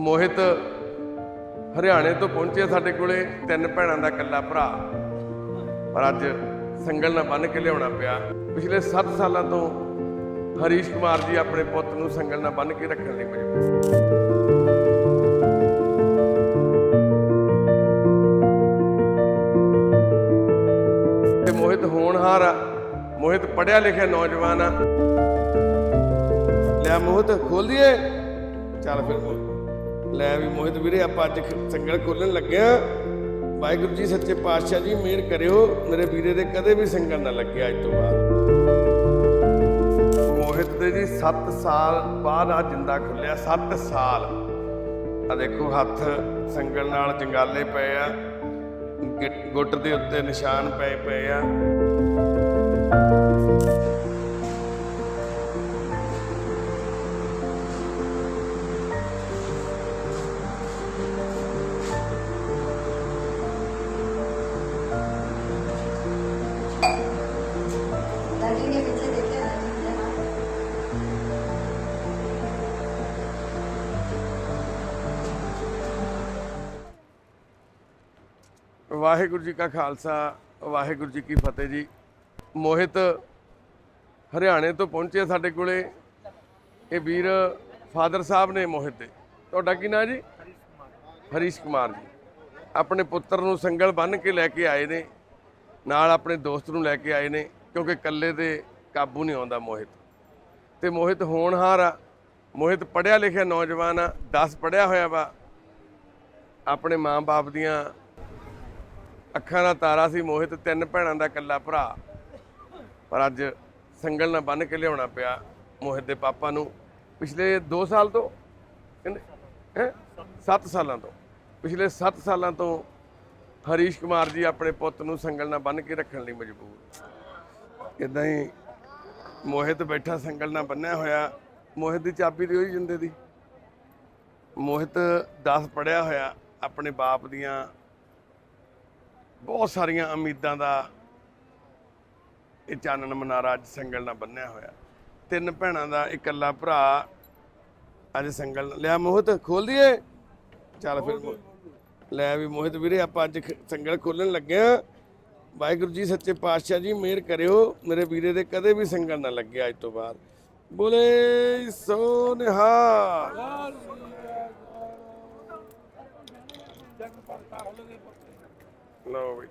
ਮੋਹਿਤ ਹਰਿਆਣੇ ਤੋਂ ਪਹੁੰਚੇ ਸਾਡੇ ਕੋਲੇ ਤਿੰਨ ਭੈਣਾਂ ਦਾ ਇਕੱਲਾ ਭਰਾ। ਪਰ ਅੱਜ ਸੰਗਲ ਨਾਲ ਬੰਨ ਕੇ ਲਿਆਉਣਾ ਪਿਆ। ਪਿਛਲੇ 7 ਸਾਲਾਂ ਤੋਂ ਹਰੀਸ਼ ਕੁਮਾਰ ਜੀ ਆਪਣੇ ਪੁੱਤ ਨੂੰ ਸੰਗਲ ਨਾਲ ਬੰਨ ਕੇ ਰੱਖਣ ਲਈ ਮਜਬੂਰ। ਤੇ ਮੋਹਿਤ ਹੋਣਹਾਰ ਆ। ਮੋਹਿਤ ਪੜਿਆ ਲਿਖਿਆ ਨੌਜਵਾਨ ਆ। ਲਿਆ ਮੋਹਿਤ ਖੋਲੀਏ ਚੱਲ ਫਿਰ ਲੈ ਵੀ ਮੋਹਿਤ ਵੀਰੇ, ਆਪਾਂ ਅੱਜ ਖ- ਸੰਗਲ ਖੋਲਣ ਲੱਗਿਆ ਵਾਹਿਗੁਰੂ ਜੀ, ਸੱਚੇ ਪਾਤਸ਼ਾਹ ਜੀ, ਮਿਹਰ ਕਰਿਓ। ਮੇਰੇ ਵੀਰੇ ਦੇ ਕਦੇ ਵੀ ਸੰਗਲ ਨਾ ਲੱਗਿਆ ਅੱਜ ਤੋਂ ਬਾਅਦ। ਮੋਹਿਤ ਦੇ ਜੀ 7 ਸਾਲ ਬਾਅਦ ਆ ਜਿੰਦਾ ਖੁੱਲਿਆ 7 ਸਾਲ। ਆ ਦੇਖੋ, ਹੱਥ ਸੰਗਲ ਨਾਲ ਜੰਗਾਲੇ ਪਏ ਆ। ਗਿ- ਗੁੱਟ ਦੇ ਉੱਤੇ ਨਿਸ਼ਾਨ ਪਏ ਪਏ ਆ। ਵਾਹਿਗੁਰੂ ਜੀ ਕਾ ਖਾਲਸਾ ਵਾਹਿਗੁਰੂ ਜੀ ਕੀ ਫਤਿਹ ਜੀ। ਮੋਹਿਤ ਹਰਿਆਣੇ ਤੋਂ ਪਹੁੰਚੇ ਸਾਡੇ ਕੋਲੇ। ਇਹ ਵੀਰ ਫਾਦਰ ਸਾਹਿਬ ਨੇ ਮੋਹਿਤ ਦੇ। ਤੁਹਾਡਾ ਕੀ ਨਾਮ ਜੀ? ਹਰੀਸ਼ ਕੁਮਾਰ। ਜੀ। ਆਪਣੇ ਪੁੱਤਰ ਨੂੰ ਸੰਗਲ ਬੰਨ ਕੇ ਲੈ ਕੇ ਆਏ ਨੇ। ਨਾਲ ਆਪਣੇ ਦੋਸਤ ਨੂੰ ਲੈ ਕੇ ਆਏ ਨੇ, ਕਿਉਂਕਿ ਇਕੱਲੇ ਤੇ ਕਾਬੂ ਨਹੀਂ ਆਉਂਦਾ ਮੋਹਿਤ। ਤੇ ਮੋਹਿਤ ਹੋਣਹਾਰ ਆ। ਮੋਹਿਤ ਪੜਿਆ ਲਿਖਿਆ ਨੌਜਵਾਨ ਆ 10 ਪੜਿਆ ਹੋਇਆ ਵਾ। ਆਪਣੇ ਮਾਂ-ਬਾਪ ਦੀਆਂ ਅੱਖਾਂ ਦਾ ਤਾਰਾ ਸੀ ਮੋਹਿਤ, ਤਿੰਨ ਭੈਣਾਂ ਦਾ ਇਕੱਲਾ ਭਰਾ। ਪਰ ਅੱਜ ਸੰਗਲ ਨਾਲ ਬੰਨ ਕੇ ਲਿਆਉਣਾ ਪਿਆ ਮੋਹਿਤ ਦੇ ਪਾਪਾ ਨੂੰ। ਪਿਛਲੇ 2 ਸਾਲ ਤੋਂ, ਕਹਿੰਦੇ, ਹੈ? 7 ਸਾਲਾਂ ਤੋਂ। ਪਿਛਲੇ 7 ਸਾਲਾਂ ਤੋਂ ਹਰੀਸ਼ ਕੁਮਾਰ ਜੀ ਆਪਣੇ ਪੁੱਤ ਨੂੰ ਸੰਗਲ ਨਾਲ ਬੰਨ ਕੇ ਰੱਖਣ ਲਈ ਮਜਬੂਰ। ਇਦਾਂ ਹੀ ਮੋਹਿਤ ਬੈਠਾ ਸੰਗਲ ਨਾਲ ਬੰਨਿਆ ਹੋਇਆ, ਮੋਹਿਤ ਦੀ ਚਾਬੀ ਦਿਓ ਜੀ ਜਿੰਦੇ ਦੀ। ਮੋਹਿਤ 10 ਪੜਿਆ ਹੋਇਆ, ਆਪਣੇ ਬਾਪ ਦੀਆਂ ਬਹੁਤ ਸਾਰੀਆਂ ਉਮੀਦਾਂ ਦਾ ਇਹ ਚਾਨਣ ਮਨਾਰਾ ਅੱਜ ਸੰਗਲ ਨਾਲ ਬੰਨਿਆ ਹੋਇਆ। ਤਿੰਨ ਭੈਣਾਂ ਦਾ ਇਕੱਲਾ ਭਰਾ ਅੱਜ ਸੰਗਲ ਲਿਆ ਮੋਹਿਤ ਖੋਲ ਦਈਏ? ਚੱਲ ਫਿਰ ਲੈ ਵੀ ਮੋਹਿਤ ਵੀਰੇ, ਆਪਾਂ ਅੱਜ ਖ- ਸੰਗਲ ਖੋਲਣ ਲੱਗਿਆ ਵਾਹਿਗੁਰੂ ਜੀ, ਸੱਚੇ ਪਾਤਸ਼ਾਹ ਜੀ, ਮਿਹਰ ਕਰਿਓ। ਮੇਰੇ ਵੀਰੇ ਦੇ ਕਦੇ ਵੀ ਸੰਗਲ ਨਾ ਲੱਗੇ ਅੱਜ ਤੋਂ ਬਾਅਦ। ਬੋਲੇ, ਸੋ ਨਿਹਾਲ। ਲਓ ਬਈ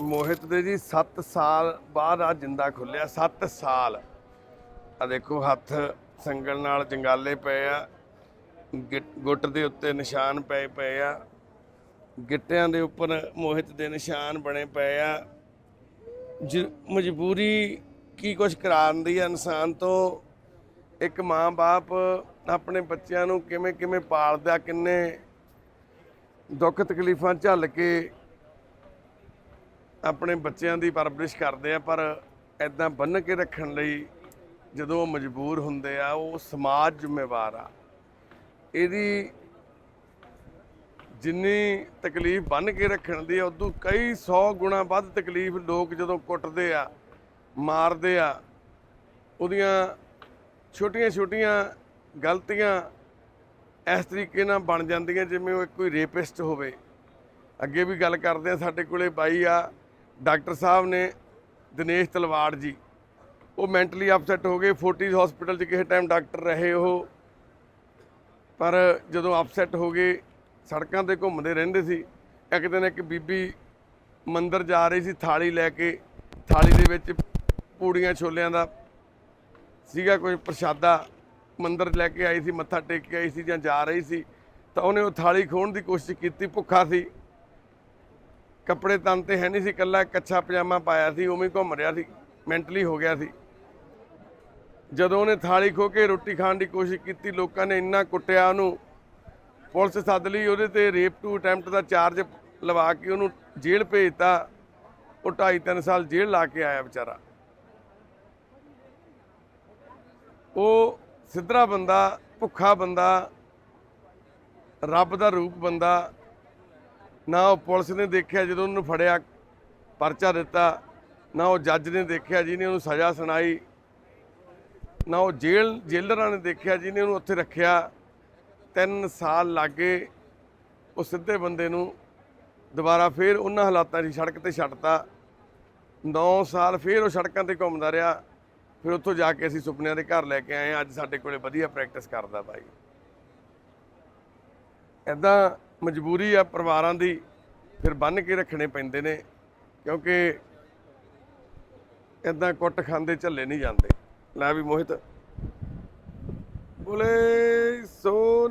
ਮੋਹਿਤ ਦੇ ਜੀ 7 ਸਾਲ ਬਾਅਦ ਆ ਜਿੰਦਾ ਖੁੱਲਿਆ 7 ਸਾਲ। ਆ ਦੇਖੋ, ਹੱਥ ਸੰਗਲ ਨਾਲ ਜੰਗਾਲੇ ਪਏ ਆ। ਗਿ- ਗੁੱਟ ਦੇ ਉੱਤੇ ਨਿਸ਼ਾਨ ਪਏ ਪਏ ਆ। ਗਿੱਟਿਆਂ ਦੇ ਉੱਪਰ ਮੋਹਿਤ ਦੇ ਨਿਸ਼ਾਨ ਬਣੇ ਪਏ ਆ। ਜ- ਮਜਬੂਰੀ ਕੀ ਕੁਛ ਕਰਾਉਂਦੀ ਆ ਇਨਸਾਨ ਤੋਂ? ਇੱਕ ਮਾਂ-ਬਾਪ ਆਪਣੇ ਬੱਚਿਆਂ ਨੂੰ ਕਿਵੇਂ ਕਿਵੇਂ ਪਾਲਦਾ, ਕਿੰਨੇ ਦੁੱਖ ਤਕਲੀਫਾਂ ਝੱਲ ਕੇ ਆਪਣੇ ਬੱਚਿਆਂ ਦੀ ਪਰਵਰਿਸ਼ ਕਰਦੇ ਆ, ਪਰ ਐਦਾਂ ਬੰਨ ਕੇ ਰੱਖਣ ਲਈ ਜਦੋਂ ਉਹ ਮਜਬੂਰ ਹੁੰਦੇ ਆ, ਉਹ ਸਮਾਜ ਜ਼ਿੰਮੇਵਾਰ ਆ। ਇਹਦੀ ਜਿੰਨੀ ਤਕਲੀਫ ਬੰਨ ਕੇ ਰੱਖਣ ਦੀ ਆ, ਉਦੋਂ ਕਈ 100 ਗੁਣਾ ਵੱਧ ਤਕਲੀਫ ਲੋਕ ਜਦੋਂ ਕੁੱਟਦੇ ਆ, ਮਾਰਦੇ ਆ, ਉਹਦੀਆਂ ਛੋਟੀਆਂ ਛੋਟੀਆਂ ਗਲਤੀਆਂ ਇਸ ਤਰੀਕੇ ਨਾਲ ਬਣ ਜਾਂਦੀਆਂ, ਜਿਵੇਂ ਉਹ ਕੋਈ ਰੇਪਿਸਟ ਹੋਵੇ। ਅੱਗੇ ਵੀ ਗੱਲ ਕਰਦੇ ਆ, ਸਾਡੇ ਕੋਲੇ ਬਾਈ ਆ, ਡਾਕਟਰ ਸਾਹਿਬ ਨੇ ਦਿਨੇਸ਼ ਤਲਵਾੜ ਜੀ। ਉਹ ਮੈਂਟਲੀ ਅਪਸੈਟ ਹੋ ਗਏ ਫੋਰਟਿਸ ਹਸਪੀਟਲ 'ਚ ਕਿਸੇ ਟਾਈਮ ਡਾਕਟਰ ਰਹੇ ਉਹ। ਪਰ ਜਦੋਂ ਅਪਸੈਟ ਹੋ ਗਏ ਸੜਕਾਂ ਤੇ ਘੁੰਮਦੇ ਰਹਿੰਦੇ ਸੀ। ਇੱਕ ਦਿਨ ਇੱਕ ਬੀਬੀ ਮੰਦਰ ਜਾ ਰਹੀ ਸੀ ਥਾਲੀ ਲੈ ਕੇ। ਥਾਲੀ ਦੇ ਵਿੱਚ ਪੂੜੀਆਂ ਛੋਲਿਆਂ ਦਾ ਸੀਗਾ ਕੋਈ ਪ੍ਰਸ਼ਾਦਾ। ਮੰਦਰ ਲੈ ਕੇ ਆਈ ਸੀ, ਮੱਥਾ ਟੇਕ ਕੇ ਆਈ ਸੀ ਜਾਂ ਜਾ ਰਹੀ ਸੀ। ਤਾਂ ਉਹਨੇ ਉਹ ਥਾਲੀ ਖੋਣ ਦੀ ਕੋਸ਼ਿਸ਼ ਕੀਤੀ, ਭੁੱਖਾ ਸੀ। ਕੱਪੜੇ ਤਨ ਤੇ ਹੈ ਨਹੀਂ ਸੀ ਕੱਲਾ ਕੱਚਾ ਪਜਾਮਾ ਪਾਇਆ ਸੀ, ਉਵੇਂ ਘੁੰਮ ਰਿਹਾ ਸੀ, ਮੈਂਟਲੀ ਹੋ ਗਿਆ ਸੀ। ਜਦੋਂ ਉਹਨੇ ਥਾਲੀ ਖੋ ਕੇ ਰੋਟੀ ਖਾਣ ਦੀ ਕੋਸ਼ਿਸ਼ ਕੀਤੀ, ਲੋਕਾਂ ਨੇ ਇੰਨਾ ਕੁੱਟਿਆ ਉਹਨੂੰ। ਪੁਲਿਸ ਸੱਦ ਲਈ, ਉਹਦੇ ਤੇ ਰੇਪ ਟੂ ਅਟੈਂਪਟ ਦਾ ਚਾਰਜ ਲਵਾ ਕੇ ਉਹਨੂੰ ਜੇਲ੍ਹ ਭੇਜਤਾ। ਉਹ 2.5 3 ਸਾਲ ਜੇਲ੍ਹ ਲਾ ਕੇ ਆਇਆ ਵਿਚਾਰਾ। ਉਹ ਸਿੱਧਰਾ ਬੰਦਾ, ਭੁੱਖਾ ਬੰਦਾ, ਰੱਬ ਦਾ ਰੂਪ ਬੰਦਾ। ਨਾ ਉਹ ਪੁਲਿਸ ਨੇ ਦੇਖਿਆ ਜਦੋਂ ਉਹਨੂੰ ਫੜਿਆ, ਪਰਚਾ ਦਿੱਤਾ। ਨਾ ਉਹ ਜੱਜ ਨੇ ਦੇਖਿਆ ਜਿਹਨੇ ਉਹਨੂੰ ਸਜ਼ਾ ਸੁਣਾਈ। ਨਾ ਉਹ ਜੇਲ੍ਹ, ਜੇਲਰਾਂ ਨੇ ਦੇਖਿਆ ਜਿਹਨੇ ਉਹਨੂੰ ਉੱਥੇ ਰੱਖਿਆ। 3 ਸਾਲ ਲੱਗੇ ਉਹ ਸਿੱਧੇ ਬੰਦੇ ਨੂੰ ਦੁਬਾਰਾ ਫੇਰ ਉਹਨਾਂ ਹਾਲਾਤਾਂ 'ਚ ਸੜਕ ਤੇ ਛੱਡਤਾ। 9 ਸਾਲ ਫੇਰ ਉਹ ਸੜਕਾਂ ਤੇ ਘੁੰਮਦਾ ਰਿਹਾ। ਫਿਰ ਉੱਥੋਂ ਜਾ ਕੇ ਅਸੀਂ ਸੁਪਨਿਆਂ ਦੇ ਘਰ ਲੈ ਕੇ ਆਏ ਹਾਂ। ਅੱਜ ਸਾਡੇ ਕੋਲੇ ਵਧੀਆ ਪ੍ਰੈਕਟਿਸ ਕਰਦਾ ਬਾਈ ਐਦਾਂ ਮਜਬੂਰੀ ਆ ਪਰਿਵਾਰਾਂ ਦੀ, ਫਿਰ ਬੰਨ ਕੇ ਰੱਖਣੇ ਪੈਂਦੇ ਨੇ, ਕਿਉਂਕਿ ਐਦਾਂ ਕੁੱਟ ਖਾਂਦੇ ਝੱਲੇ ਨਹੀਂ ਜਾਂਦੇ। ਲੈ ਵੀ ਮੋਹਿਤ। ਬੋਲੇ ਸੋ